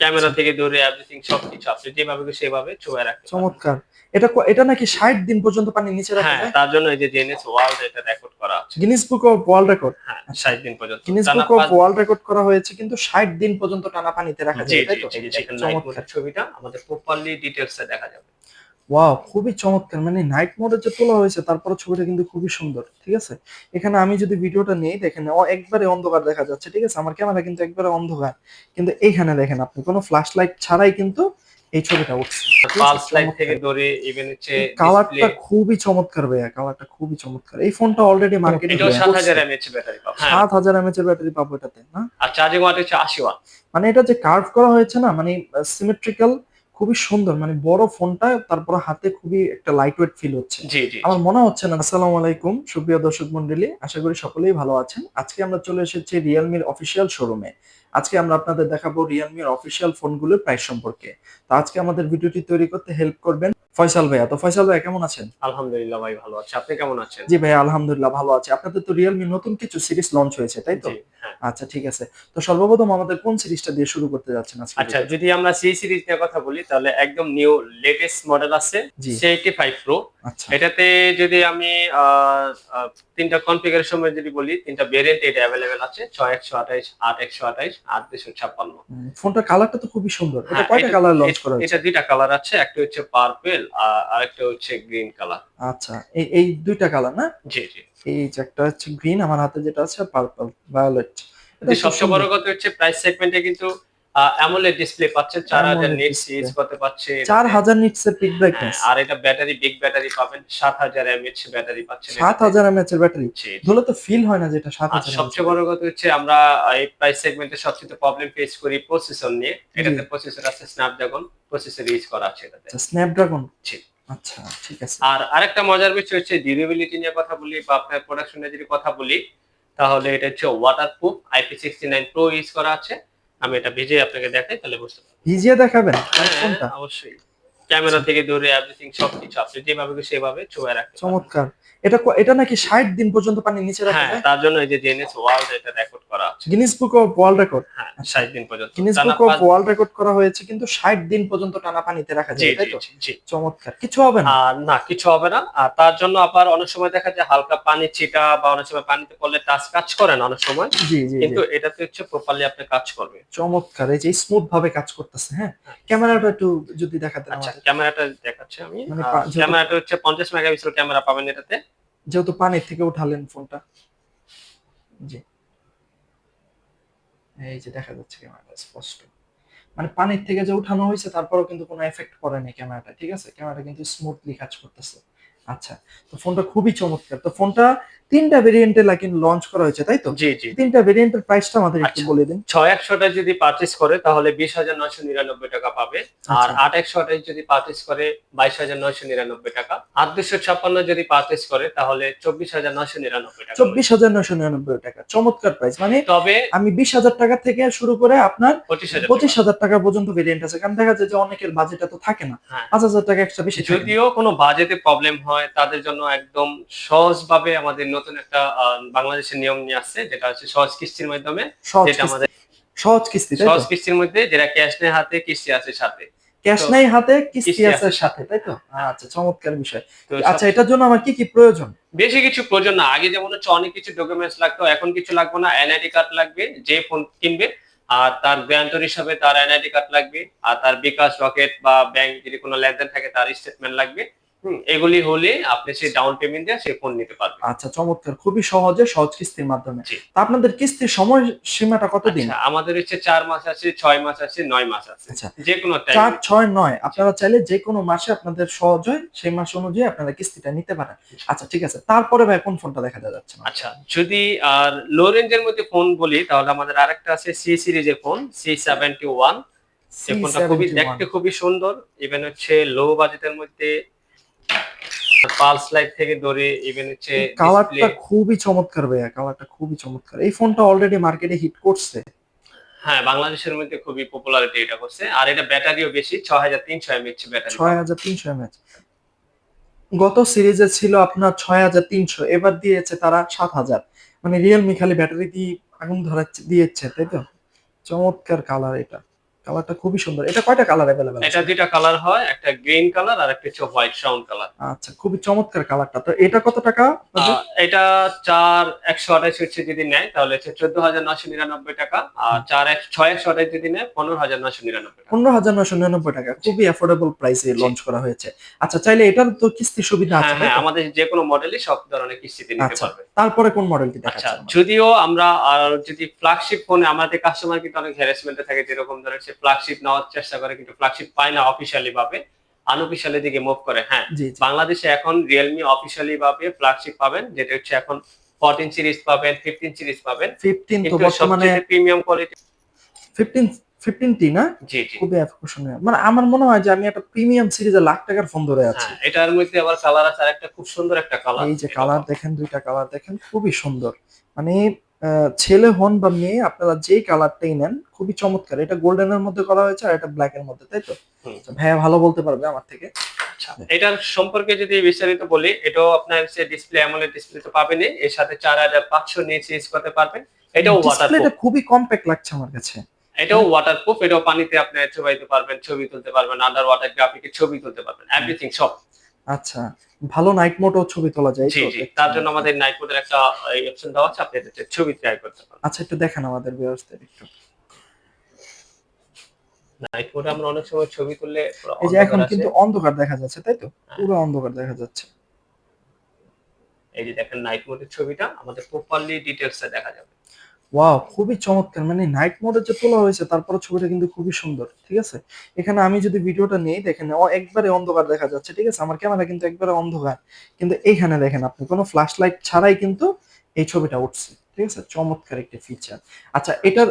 Camera থেকে দূরে everything সবকিছু আপনি যেভাবে সেভাবে ছোঁয়া রাখতে চমৎকার। এটা এটা নাকি ষাট দিন পর্যন্ত পানি নিচে রাখা হ্যাঁ তার জন্য এই যে জেনেস ওয়ার্ল্ড এটা রেকর্ড করা আছে। Guinness book of world record হ্যাঁ ষাট দিন পর্যন্ত। Guinness book of world record করা হয়েছে কিন্তু ষাট দিন পর্যন্ত টানা পানিতে রাখা যায় তাই তো? এই যে ছবিটা আমাদের প্রপারলি ডিটেইলস দেখা যাবে। ওয়াও খুবই চমৎকার। মানে নাইট মোডে যে তোলা হয়েছে তারপরে ছবিটা কিন্তু খুবই সুন্দর ঠিক আছে? এখানে আমি যদি ভিডিওটা নেই দেখেন একবারে অন্ধকার দেখা যাচ্ছে ঠিক আছে? আমার ক্যামেরা কিন্তু একবারে অন্ধকার। কিন্তু এইখানে দেখেন আপনি কোনো ফ্ল্যাশ লাইট ছাড়াই কিন্তু এই ছবিটা উঠছে। ঠিক লাইট থেকে ধরে ইভেন হচ্ছে কালারটা খুবই চমৎকার ভাইয়া কালারটা খুবই চমৎকার। এই ফোনটা অলরেডি মার্কেটে সাত হাজার এমএএইচ ব্যাটারি পাবেন সাত হাজার এমএচ এর ব্যাটারি পাবো এটাতে না? আর চার্জিং ওয়াট হচ্ছে আশি ওয়াট মানে এটা যে কার্ভ করা হয়েছে না মানে সিমেট্রিক্যাল খুবই সুন্দর মানে বড় ফোনটা তারপর হাতে খুবই একটা লাইট ওয়েট ফিল হচ্ছে। জি জি। আমার মনে হচ্ছে না। আসসালামু আলাইকুম সুপ্রিয় দর্শক মন্ডলী আশা করি সকলেই ভালো আছেন। আজকে আমরা চলে এসেছি রিয়েলমির অফিসিয়াল শোরুমে আজকে আমরা আপনাদের দেখাবো রিয়েলমির অফিসিয়াল ফোনগুলোর প্রাইস সম্পর্কে। তো আজকে আমাদের ভিডিওটি তৈরি করতে হেল্প করবেন ফয়সাল ভাইয়া। তো ফয়সাল ভাইয়া কেমন আছেন? আলহামদুলিল্লাহ ভাই ভালো আছে। আপনি কেমন আছেন? জি ভাইয়া আলহামদুলিল্লাহ ভালো আছে। আপনাদের তো রিয়েলমি নতুন কিছু সিরিজ লঞ্চ হয়েছে তাই তো? হ্যাঁ। আচ্ছা ঠিক আছে। তো সর্বপ্রথম আমাদের কোন সিরিজটা দিয়ে শুরু করতে যাচ্ছেন আজকে? আচ্ছা যদি আমরা সি সিরিজ নিয়ে কথা বলি তাহলে একদম নিউ লেটেস্ট মডেল আছে জি। সেইটি ফাইভ প্রো এটাতে যদি আমি তিনটা কনফিগারেশন যদি বলি তিনটা ভেরিয়েন্ট এটা অ্যাভেলেবেল আছে ছয় একশো আঠাইশ আট একশো আঠাইশ আট দুশো ছাপ্পান্ন। ফোনটার কালারটা তো খুবই সুন্দর। এটা হ্যাঁ, কয়টা কালার লঞ্চ করা এটা দুইটা কালার আছে একটা হচ্ছে পার্পেল আর একটা হচ্ছে গ্রিন কালার আচ্ছা এই এই দুইটা কালার না? জি জি। এই যে একটা হচ্ছে গ্রিন আমার হাতে যেটা আছে পার্পল ভায়োলেট সবচেয়ে বড় কথা হচ্ছে প্রাইস সেগমেন্টে কিন্তু অ্যামোলেড ডিসপ্লে পাচ্ছে চার হাজার AMOLED ইউজ করতে পাচ্ছে? চার হাজার নিটস এর পিক ব্রাইটনেস আর এটা ব্যাটারি বিগ ব্যাটারি পাবেন সাত হাজার এমএচ ব্যাটারি পাচ্ছেন সাত এটাতে। হাজার এর ব্যাটারি জি। তো ফিল হয় না যেটা সাত আর হাজার সবচেয়ে বড় কথা হচ্ছে আমরা এই প্রাইস সেগমেন্টে সবচেয়ে প্রবলেম ফেস করি প্রসেসর নিয়ে। এটাতে প্রসেসর আছে স্ন্যাপড্রাগন প্রসেসর ইউজ করা আছে এটাতে। Snapdragon G. আচ্ছা ঠিক আছে। আর আরেকটা মজার বিষয় হচ্ছে ডিউরেবিলিটি নিয়ে কথা বলি বা আপনার প্রোডাকশন যদি কথা বলি তাহলে এটা হচ্ছে waterproof IP sixty nine pro use করা আছে। আমি এটা ভিজে আপনাকে দেখাই তাহলে বুঝতে পারবেন। ভিজিয়ে দেখাবেন? হ্যাঁ, কোনটা? অবশ্যই। ক্যামেরা থেকে দূরে এভরিথিং সবকিছু আপনি যেভাবে সেভাবে ছুঁয়ে রাখতে চমৎকার। এটা এটা নাকি ষাট দিন পর্যন্ত পানি নিচে রাখা হ্যাঁ তার জন্য এই যে জেনেস ওয়ার্ল্ড এটা রেকর্ড করা Guinness book of world record হ্যাঁ ষাট দিন পর্যন্ত। Guinness book of world record করা হয়েছে কিন্তু ষাট দিন পর্যন্ত টানা পানিতে রাখা যায় তাই তো? চমৎকার। কিছু হবে না? না কিছু হবে না। আর তার জন্য আবার অনেক সময় দেখা যায় হালকা পানি ছিটা বা অনেক সময় পানিতে পড়লে টাচ কাজ করে না অনেক সময়। জি জি কিন্তু এটাতে হচ্ছে প্রপারলি আপনি কাজ করবে। চমৎকার। এই যে স্মুথ ভাবে কাজ করতেছে হ্যাঁ? ক্যামেরাটা একটু যদি দেখাতেন আচ্ছা ক্যামেরাটা দেখাচ্ছি আমি। মানে ক্যামেরাটা হচ্ছে পঞ্চাশ মেগাপিক্সেল ক্যামেরা পাবেন এটাতে। যেহেতু পানির থেকে উঠালেন ফোনটা। জি। এই যে দেখা যাচ্ছে ক্যামেরাটা স্পষ্ট। মানে পানির থেকে যে উঠানো হয়েছে, তারপরেও কিন্তু কোনো এফেক্ট করেনি ক্যামেরাটা ঠিক আছে? ক্যামেরাটা কিন্তু স্মুথলি কাজ করতেছে। আচ্ছা তো ফোনটা খুবই চমৎকার। তো ফোনটা তিনটা ভেরিয়েন্টে লাইকিন লঞ্চ করা হয়েছে তাই তো? জি জি। তিনটা ভেরিয়েন্টের প্রাইসটা আমাদের একটু আচ্ছা। বলে দিন। ছয় একশোটা যদি পারচেস করে তাহলে বিশ হাজার নয়শো নিরানব্বই টাকা পাবে। আর আচ্ছা। আট একশোটা যদি পারচেস করে বাইশ হাজার নয়শো নিরানব্বই টাকা। আট দুশো ছাপ্পান্ন যদি পারচেস করে তাহলে চব্বিশ হাজার নয়শো নিরানব্বই টাকা চব্বিশ হাজার নয়শো নিরানব্বই টাকা চমৎকার প্রাইস মানে তবে আমি বিশ হাজার টাকা থেকে শুরু করে আপনার পঁচিশ হাজার টাকা। পর্যন্ত ভেরিয়েন্ট আছে। কারণ দেখা যায় যে অনেকের বাজেট তো থাকে না। হ্যাঁ। পাঁচ হাজার টাকা এক্সট্রা বেশি যদিও কোনো বাজেটে প্রবলেম হয় তাদের জন্য একদম সহজভাবে আমাদের নতুন একটা বাংলাদেশের নিয়ম নিয়ে আসছে যেটা হচ্ছে সহজ কিস্তির মাধ্যমে যেটা আমাদের সহজ কিস্তি সহজ কিস্তির মধ্যে যেটা ক্যাশ নেই হাতে কিস্তি আছে সাথে। ক্যাশ নাই হাতে কিস্তি আছে সাথে তাই তো? আচ্ছা চমৎকার বিষয়। আচ্ছা এটার জন্য আমার কি কি প্রয়োজন? বেশি কিছু প্রয়োজন না। আগে যেমন হচ্ছে অনেক কিছু ডকুমেন্টস লাগতো এখন কিছু লাগবে না। এনআইডি কার্ড লাগবে যে ফোন কিনবে আর তার গ্যারান্টর হিসাবে তার এনআইডি কার্ড লাগবে আর তার বিকাশ রকেট বা ব্যাংক যদি কোনো লেনদেন থাকে তার স্টেটমেন্ট লাগবে। এগুলি হলে আপনি সেই ডাউন পেমেন্ট দিয়ে সেই ফোন নিতে পারবেন। আচ্ছা চমৎকার। খুবই সহজে সহজ কিস্তির মাধ্যমে। তা আপনাদের কিস্তির সময় সীমাটা কতদিন? আচ্ছা আমাদের হচ্ছে চার মাস আছে ছয় মাস আছে নয় মাস আছে। আচ্ছা যে কোনো চার ছয় নয় আপনারা চাইলে যে কোনো মাসে আপনাদের সহজ হয় সেই মাস অনুযায়ী আপনারা কিস্তিটা নিতে পারেন। আচ্ছা ঠিক আছে। তারপরে ভাই কোন ফোনটা দেখা যাচ্ছে? আচ্ছা যদি আর লো রেঞ্জের মধ্যে ফোন বলি তাহলে আমাদের আরেকটা আছে সি সিরিজের ফোন সি সেভেন্টি ওয়ান সে ফোনটা খুবই দেখতে খুবই সুন্দর। ইভেন হচ্ছে লো বাজেটের মধ্যে পালস লাইট থেকে ধরে ইভেন হচ্ছে কালারটা খুবই চমৎকার ভাইয়া কালারটা খুবই চমৎকার। এই ফোনটা অলরেডি মার্কেটে হিট করছে। হ্যাঁ বাংলাদেশের মধ্যে খুবই পপুলারিটি এটা করছে। আর এটা ব্যাটারিও বেশি ছ হাজার তিনশো এমএইচ ব্যাটারি ছয় হাজার তিনশো এমএচ গত সিরিজে ছিল আপনার ছয় হাজার তিনশো এবার দিয়েছে তারা সাত হাজার। মানে রিয়েলমি খালি ব্যাটারি দিয়ে আগুন ধরাচ্ছে দিয়েছে তাই তো? চমৎকার কালার এটা। কালারটা খুবই সুন্দর। এটা কয়টা কালার অ্যাভেলেবেল এটা দুইটা কালার হয় একটা গ্রিন কালার আর একটা হচ্ছে হোয়াইট সাউন্ড কালার। আচ্ছা খুবই চমৎকার কালারটা। তো এটা কত টাকা? এটা চার একশো আঠাশ হচ্ছে যদি নেয় তাহলে হচ্ছে চোদ্দ হাজার নশো নিরানব্বই টাকা আর চার এক ছয় একশো আঠাশ যদি নেয় পনেরো হাজার নশো নিরানব্বই টাকা। পনেরো হাজার নশো নিরানব্বই টাকা। খুবই অ্যাফোর্ডেবল প্রাইসে লঞ্চ করা হয়েছে। আচ্ছা চাইলে এটার তো কিস্তি সুবিধা আছে হ্যাঁ হ্যাঁ আমাদের যে কোনো মডেলই সব ধরনের কিস্তিতে নিতে আচ্ছা পারবে। তারপরে কোন মডেলটি আচ্ছা দেখাচ্ছেন যদিও আমরা আর যদি ফ্ল্যাগশিপ ফোনে আমাদের কাস্টমার কিন্তু অনেক হ্যারাসমেন্টে থাকে যেরকম ধরেন সে ফ্ল্যাগশিপ নেওয়ার চেষ্টা করে কিন্তু ফ্ল্যাগশিপ পায় না অফিসিয়ালি ভাবে। আনঅফিসিয়ালি দিকে মুভ করে হ্যাঁ। বাংলাদেশে এখন রিয়েলমি অফিসিয়ালি ভাবে ফ্ল্যাগশিপ পাবেন যেটা হচ্ছে এখন ফোরটিন সিরিজ পাবেন ফিফটিন সিরিজ পাবেন। ফিফটিন তো বর্তমানে প্রিমিয়াম কোয়ালিটি ফিফটিন টি না? জি জি। খুবই আকর্ষণীয়। মানে আমার মনে হয় যে আমি একটা প্রিমিয়াম সিরিজে লাখ টাকার ফোন ধরে আছি। হ্যাঁ এটার মধ্যে আবার কালার আছে আর একটা খুব সুন্দর একটা কালার এই যে কালার দেখেন দুইটা কালার দেখেন খুবই সুন্দর। মানে ছেলে হন বা মেয়ে আপনারা যেই কালারটাই নেন খুবই চমৎকার। এটা গোল্ডেনের মধ্যে করা হয়েছে আর এটা ব্ল্যাক এর মধ্যে তাই তো। আচ্ছা, ভাইয়া ভালো বলতে পারবে আমার থেকে। আচ্ছা এটার সম্পর্কে যদি বিস্তারিত বলি এটাও আপনার সে ডিসপ্লে অ্যামোলেড ডিসপ্লে তো পাবেনই। এর সাথে চার হাজার পাঁচশো নিচে ইউজ করতে পারবেন। এটাও ওয়াটারপ্রুফ ডিসপ্লেটা খুবই কম্প্যাক্ট লাগছে আমার কাছে। এটাও ওয়াটারপ্রুফ এটাও পানিতে আপনি ছবিতে পারবেন ছবি তুলতে পারবেন আন্ডার ওয়াটার গ্রাফিকে ছবি তুলতে পারবেন এভরিথিং সব। আচ্ছা ভালো নাইট মোডও ছবি তোলা যায় জি জি। তার জন্য আমাদের নাইট মোডের একটা অপশন দেওয়া আছে আপনি এটাতে ছবি ট্রাই করতে পারবেন। আচ্ছা একটু দেখান আমাদের ভিউয়ার্সদের একটু। নাইট মোডে আমরা অনেক সময় ছবি তুললে এই যে এখন কিন্তু অন্ধকার দেখা যাচ্ছে তাই তো? হ্যাঁ। পুরো অন্ধকার দেখা যাচ্ছে। এই যে দেখেন নাইট মোডের ছবিটা আমাদের প্রপারলি ডিটেলসে দেখা যাবে। ওয়াও খুবই চমৎকার। মানে নাইট মোডে যে তোলা হয়েছে তারপরে ছবিটা কিন্তু খুবই সুন্দর, ঠিক আছে? এখানে আমি যদি ভিডিওটা নেই, দেখেন একবারে অন্ধকার দেখা যাচ্ছে, ঠিক আছে? আমার ক্যামেরা কিন্তু একবারে অন্ধকার। কিন্তু এইখানে দেখেন আপনি, কোনো ফ্ল্যাশ লাইট ছাড়াই কিন্তু এই ছবিটা উঠছে। ঠিক আছে চমৎকার একটা ফিচার আচ্ছা এটার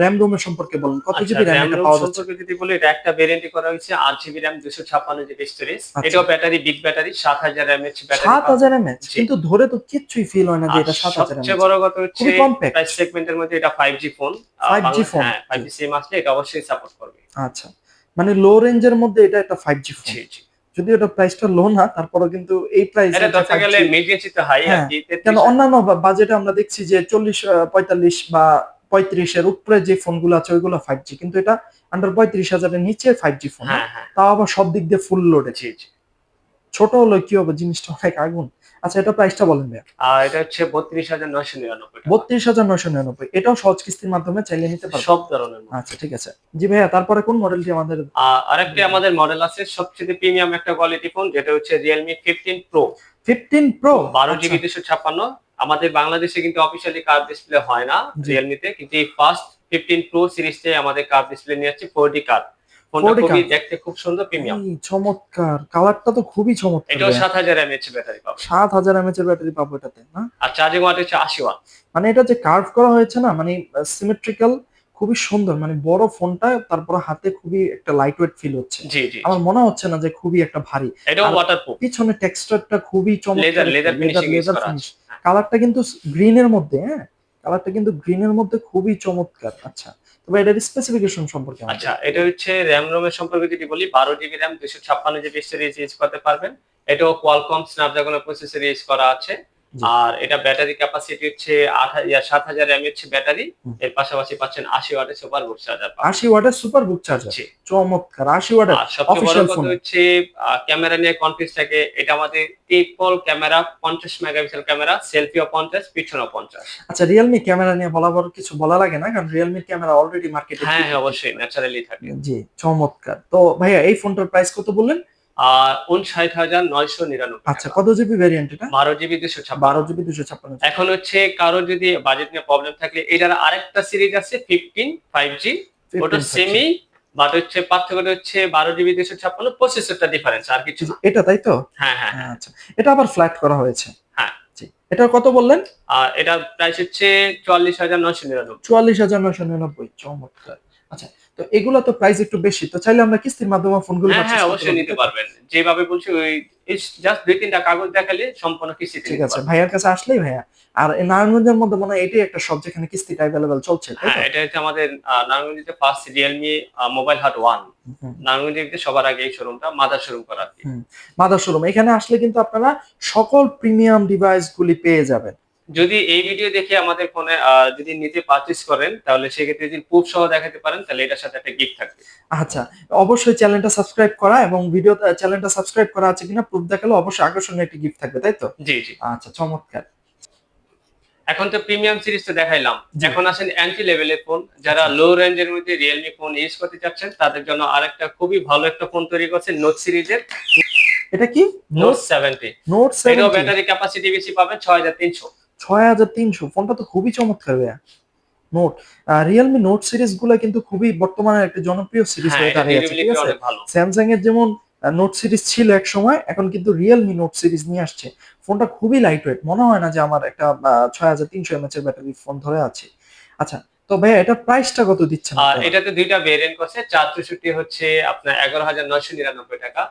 র্যাম রোমের সম্পর্কে বলুন। কত আচ্ছা, জিবি র্যাম RAM এটা পাওয়া যাচ্ছে? সম্পর্কে যদি বলি এটা একটা ভেরিয়েন্টে করা হয়েছে আট জিবি র্যাম দুশো ছাপ্পান্ন জিবি স্টোরেজ আচ্ছা। এটাও ব্যাটারি বিগ ব্যাটারি সাত হাজার এমএচ ব্যাটারি সাত হাজার এমএচ কিন্তু ধরে তো কিচ্ছুই ফিল হয় না যে এটা সাত হাজার সবচেয়ে বড় কথা হচ্ছে। প্রাইস সেগমেন্টের মধ্যে এটা 5G ফোন 5G ফোন। হ্যাঁ 5G সিম আসলে এটা অবশ্যই সাপোর্ট করবে। আচ্ছা। মানে লো রেঞ্জের মধ্যে এটা একটা ফাইভ জি ফোন জি জি। যদি ওটা প্রাইসটা লো না তারপরে কিন্তু এই প্রাইস হ্যাঁ, কেন অন্যান্য বাজেটে আমরা দেখছি যে চল্লিশ পঁয়তাল্লিশ বা পঁয়ত্রিশের উপরে যে ফোনগুলো আছে ওইগুলো ফাইভ জি কিন্তু এটা আন্ডার পঁয়ত্রিশ হাজারের নিচে ফাইভ জি ফোন তাও আবার সব দিক দিয়ে ফুল লোডে ছোট হলো কি হবে? জিনিসটা অনেক আগুন। আচ্ছা এটা প্রাইসটা বলেন ভাইয়া। আর এটা হচ্ছে বত্রিশ হাজার নয়শো নিরানব্বই। বত্রিশ হাজার নয়শো নিরানব্বই। এটাও সহজ কিস্তির মাধ্যমে চাইলে নিতে পারবেন। সব ধরনের আচ্ছা ঠিক আছে। জি ভাইয়া তারপরে কোন মডেলটি আমাদের? আর আরেকটি আমাদের মডেল আছে সবচেয়ে প্রিমিয়াম একটা কোয়ালিটি ফোন যেটা হচ্ছে Realme fifteen pro fifteen pro বারো জিবি দুশো ছাপ্পান্ন। আমাদের বাংলাদেশে কিন্তু অফিসিয়ালি কার্ভ ডিসপ্লে হয় না। রিয়েলমিতে কিন্তু এই ফার্স্ট ফিফটিন প্রো সিরিজটাই আমাদের কার্ভ ডিসপ্লে নিয়ে আসছে ফোর ডি ফোনটা খুবই দেখতে খুব সুন্দর প্রিমিয়াম চমৎকার। কালারটা তো খুবই চমৎকার এটাও সাত হাজার ব্যাটারি পাবে। সাত হাজার এর ব্যাটারি পাবো এটাতে না? আর চার্জিং ওয়াট হচ্ছে আশি ওয়াট। মানে এটা যে কার্ভ করা হয়েছে না মানে সিমেট্রিক্যাল খুবই সুন্দর। মানে বড় ফোনটা তারপর হাতে খুবই একটা লাইট ওয়েট ফিল হচ্ছে। জি জি। আমার মনে হচ্ছে না যে খুবই একটা ভারী। ওয়াটারপ্রুফ পিছনে টেক্সচারটা খুবই চমৎকার লেদার লেদার ফিনিশিং। কালারটা কিন্তু গ্রিনের মধ্যে হ্যাঁ? কালারটা কিন্তু গ্রিনের মধ্যে খুবই চমৎকার। আচ্ছা। তবে এটার স্পেসিফিকেশন সম্পর্কে আচ্ছা এটা হচ্ছে র্যাম রোমের সম্পর্কে যদি বলি, বারো জিবি র্যাম দুশো ছাপ্পান্ন জিবি স্টোরেজ ইউজ করতে পারবেন এটাও কোয়ালকম স্ন্যাপড্রাগনের প্রসেসর ইউজ করা আছে। আর এটা ব্যাটারি ক্যাপাসিটি হচ্ছে আট হাজার সাত হাজার এমএচ ব্যাটারি। এর পাশাপাশি পাচ্ছেন আশি ওয়াটের সুপার বুক চার্জার আশি ওয়াটের সুপার বুক চার্জার চমৎকার আশি ওয়াটের সবচেয়ে বড় কথা হচ্ছে ক্যামেরা নিয়ে কনফিউজ থাকে এটা আমাদের ট্রিপল ক্যামেরা পঞ্চাশ মেগাপিক্সেল ক্যামেরা সেলফিও পঞ্চাশ পিছনেও পঞ্চাশ। আচ্ছা রিয়েলমি ক্যামেরা নিয়ে বলা বড় কিছু বলা লাগে না? কারণ রিয়েলমির ক্যামেরা অলরেডি মার্কেটে হ্যাঁ হ্যাঁ অবশ্যই ন্যাচারালি থাকে। জি চমৎকার। তো ভাইয়া এই ফোনটার প্রাইস কত বললেন? আর উনষাট হাজার নয়শো নিরানব্বই আচ্ছা কত জিবি ভ্যারিয়েন্ট এটা? বারো জিবি দুশো ছাপ্পান্ন। বারো জিবি দুশো ছাপ্পান্ন। এখন হচ্ছে কারও যদি বাজেট নিয়ে প্রবলেম থাকলে এটার আরেকটা সিরিজ আছে ফিফটিন ফাইভ জি ওটা সেমি বাট হচ্ছে পার্থক্য হচ্ছে বারো জিবি দুশো ছাপ্পান্ন প্রসেসরটা ডিফারেন্স আর কিছু এটা তাই তো? হ্যাঁ হ্যাঁ। হ্যাঁ আচ্ছা। এটা আবার ফ্ল্যাট করা হয়েছে। হ্যাঁ। এটা কত বললেন? আর এটার প্রাইস হচ্ছে চুয়াল্লিশ হাজার নশো নিরানব্বই। চুয়াল্লিশ হাজার নয়শো নিরানব্বই। চমৎকার। আচ্ছা তো এগুলো তো প্রাইস একটু বেশি তো চাইলে আমরা কিস্তির মাধ্যমে ফোনগুলো হ্যাঁ হ্যাঁ অবশ্যই নিতে পারবেন। যেভাবে বলছি ওই জাস্ট দুই তিনটা কাগজ দেখালে সম্পূর্ণ কিস্তিতে ঠিক আছে। ভাইয়ার কাছে আসলেই ভাইয়া। আর এই নারায়ণগঞ্জের মধ্যে মনে হয় এটাই একটা সব যেখানে কিস্তিটা অ্যাভেলেবেল চলছে হ্যাঁ এটা হচ্ছে আমাদের নারায়ণগঞ্জে ফার্স্ট রিয়েলমি মোবাইল হাট ওয়ান। নারায়ণগঞ্জে সবার আগে এই শোরুমটা মাদার শোরুম করা। মাদার শোরুম এখানে আসলে কিন্তু আপনারা সকল প্রিমিয়াম ডিভাইস গুলি পেয়ে যাবেন। যদি এই ভিডিও দেখে আমাদের ফোনে যদি নিতে পারচেস করেন তাহলে সেক্ষেত্রে যদি প্রুফ সহ দেখাতে পারেন তাহলে এটার সাথে একটা গিফট থাকবে। আচ্ছা অবশ্যই চ্যানেলটা সাবস্ক্রাইব করা এবং ভিডিও চ্যানেলটা সাবস্ক্রাইব করা আছে কিনা প্রুফ দেখালে অবশ্যই আকর্ষণীয় একটি গিফট থাকবে তাই তো? জি জি। আচ্ছা চমৎকার। এখন তো প্রিমিয়াম সিরিজ তো দেখাইলাম। এখন আসেন অ্যান্টি লেভেলের ফোন যারা লো রেঞ্জের মধ্যে রিয়েলমি ফোন ইউজ করতে চাচ্ছেন তাদের জন্য আরেকটা খুবই ভালো একটা ফোন তৈরি করছে নোট সিরিজের এটা কি? নোট নোট সেভেন্টি নোট এটাও সেভেন ব্যাটারি ক্যাপাসিটি বেশি পাবেন ছয় হাজার তিনশো। ছয় হাজার তিনশো। ফোনটা তো খুবই চমৎকার ভাইয়া। নোট রিয়েলমি নোট সিরিজগুলো কিন্তু খুবই বর্তমানে একটা জনপ্রিয় সিরিজ হ্যাঁ হয়ে এটা দাঁড়িয়ে আছে ঠিক আছে? স্যামসাং এর যেমন নোট সিরিজ ছিল এক সময় এখন কিন্তু রিয়েলমি নোট সিরিজ নিয়ে আসছে। ফোনটা খুবই লাইট ওয়েট মনে হয় না যে আমার একটা ছয় হাজার তিনশো এমএচ এর ব্যাটারি ফোন ধরে আছে। আচ্ছা তো ভাইয়া এটার প্রাইসটা কত দিচ্ছেন এটাতে দুইটা ভেরিয়েন্ট করছে চার হচ্ছে আপনার এগারো হাজার নয়শো নিরানব্বই টাকা।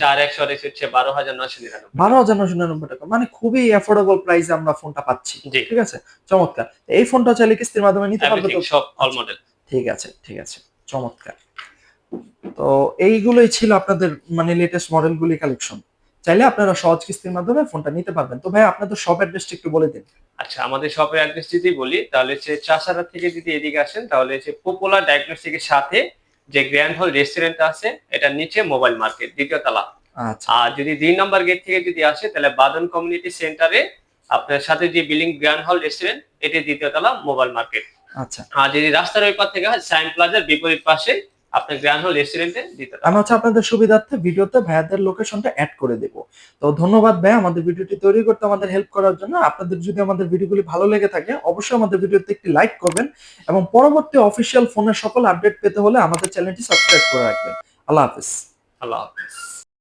চার একশো হচ্ছে বারো হাজার নয়শো নিরানব্বই বারো হাজার নশো নিরানব্বই টাকা। মানে খুবই অ্যাফোর্ডেবল প্রাইসে আমরা ফোনটা পাচ্ছি। ঠিক আছে? চমৎকার। এই ফোনটা চাইলে কিস্তির মাধ্যমে নিতে পারবে তো? সব অল মডেল ঠিক আছে ঠিক আছে। চমৎকার। তো এইগুলোই ছিল আপনাদের মানে লেটেস্ট মডেলগুলি কালেকশন চাইলে আপনারা সহজ কিস্তির মাধ্যমে ফোনটা নিতে পারবেন। তো ভাই আপনাদের শপ অ্যাড্রেসটা একটু বলে দিন। আচ্ছা আমাদের শপের অ্যাড্রেস যদি বলি তাহলে হচ্ছে চাষারা থেকে যদি এদিকে আসেন তাহলে হচ্ছে পপুলার ডায়াগনস্টিকের সাথে যে গ্র্যান্ড হল রেস্টুরেন্ট আছে এটার নিচে মোবাইল মার্কেট দ্বিতীয় তলা। আচ্ছা। আর যদি দুই নম্বর গেট থেকে যদি আসে তাহলে বাদন কমিউনিটি সেন্টারে আপনার সাথে যে বিলিং গ্র্যান্ড হল রেস্টুরেন্ট এটি দ্বিতীয় তলা মোবাইল মার্কেট আচ্ছা। আর যদি রাস্তার ওই পার থেকে হয় সাইন প্লাজার বিপরীত পাশে আপনার গ্র্যান্ড হল রেস্টুরেন্টে দিতে আমি হচ্ছে আপনাদের সুবিধার্থে ভিডিওতে ভাইয়াদের লোকেশনটা অ্যাড করে দেব। তো ধন্যবাদ ভাই আমাদের ভিডিওটি তৈরি করতে আমাদের হেল্প করার জন্য। আপনাদের যদি আমাদের ভিডিওগুলি ভালো লেগে থাকে অবশ্যই আমাদের ভিডিওতে একটি লাইক করবেন এবং পরবর্তী অফিসিয়াল ফোনের সকল আপডেট পেতে হলে আমাদের চ্যানেলটি সাবস্ক্রাইব করে রাখবেন। আল্লাহ হাফিজ। আল্লাহ হাফিজ।